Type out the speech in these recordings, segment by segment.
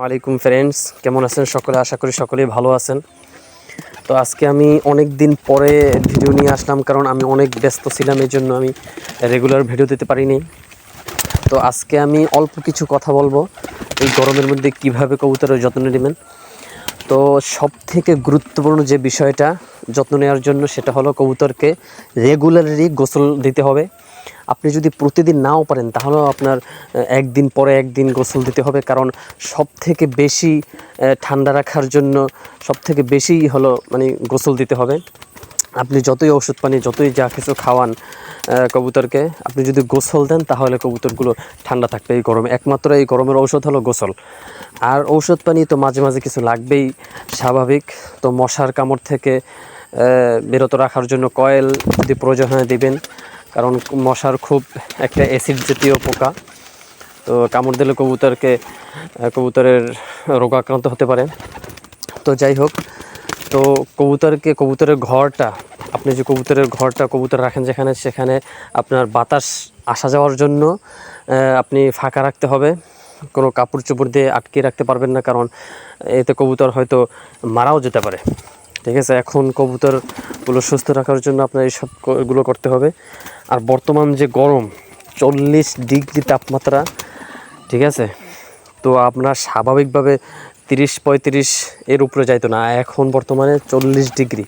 ওয়ালাইকুম ফ্রেন্ডস, কেমন আছেন সকলে? আশা করি সকলেই ভালো আছেন। তো আজকে আমি অনেক দিন পরে ভিডিও নিয়ে আসলাম, কারণ আমি অনেক ব্যস্ত ছিলাম এই জন্য আমি রেগুলার ভিডিও দিতে পারিনি। তো আজকে আমি অল্প কিছু কথা বলব, এই গরমের মধ্যে কীভাবে কবুতরের যত্ন নেবেন। তো সব থেকে গুরুত্বপূর্ণ যে বিষয়টা যত্ন নেওয়ার জন্য, সেটা হলো কবুতরকে রেগুলারলি গোসল দিতে হবে। আপনি যদি প্রতিদিন নাও পারেন, তাহলেও আপনার একদিন পরে একদিন গোসল দিতে হবে। কারণ সব থেকে বেশি ঠান্ডা রাখার জন্য সব থেকে বেশি হলো মানে গোসল দিতে হবে। আপনি যতই ওষুধ পানি, যতই যা কিছু খাওয়ান কবুতরকে, আপনি যদি গোসল দেন, তাহলে কবুতরগুলো ঠান্ডা থাকবে এই গরমে। একমাত্র এই গরমের ঔষধ হলো গোসল। আর ঔষধ পানি তো মাঝে মাঝে কিছু লাগবেই, স্বাভাবিক। তো মশার কামড় থেকে বিরত রাখার জন্য কয়েল যদি প্রয়োজন হয় দিবেন। কারণ মশার খুব একটা অ্যাসিড জাতীয় পোকা। তো কামড় দিলে কবুতরকে কবুতরের রোগাক্রান্ত হতে পারে। তো যাই হোক, তো কবুতরকে, কবুতরের ঘরটা, আপনি যে কবুতরের ঘরটা কবুতর রাখেন যেখানে, সেখানে আপনার বাতাস আসা যাওয়ার জন্য আপনি ফাঁকা রাখতে হবে। কোনো কাপড় চোপড় দিয়ে আটকে রাখতে পারবেন না, কারণ এতে কবুতর হয়তো মারাও যেতে পারে। ঠিক আছে, এখন কবুতরগুলো সুস্থ রাখার জন্য আপনার এইসব এগুলো করতে হবে। আর বর্তমান যে গরম, চল্লিশ ডিগ্রি তাপমাত্রা, ঠিক আছে? তো আপনার স্বাভাবিকভাবে তিরিশ পঁয়ত্রিশ এর উপরে যাইতো না, এখন বর্তমানে চল্লিশ ডিগ্রি।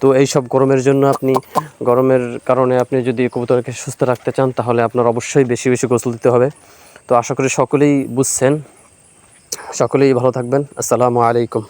তো এই সব গরমের জন্য আপনি, গরমের কারণে আপনি যদি কবুতরকে সুস্থ রাখতে চান, তাহলে আপনার অবশ্যই বেশি বেশি গোসল দিতে হবে। তো আশা করি সকলেই বুঝছেন। সকলেই ভালো থাকবেন। আসসালামু আলাইকুম।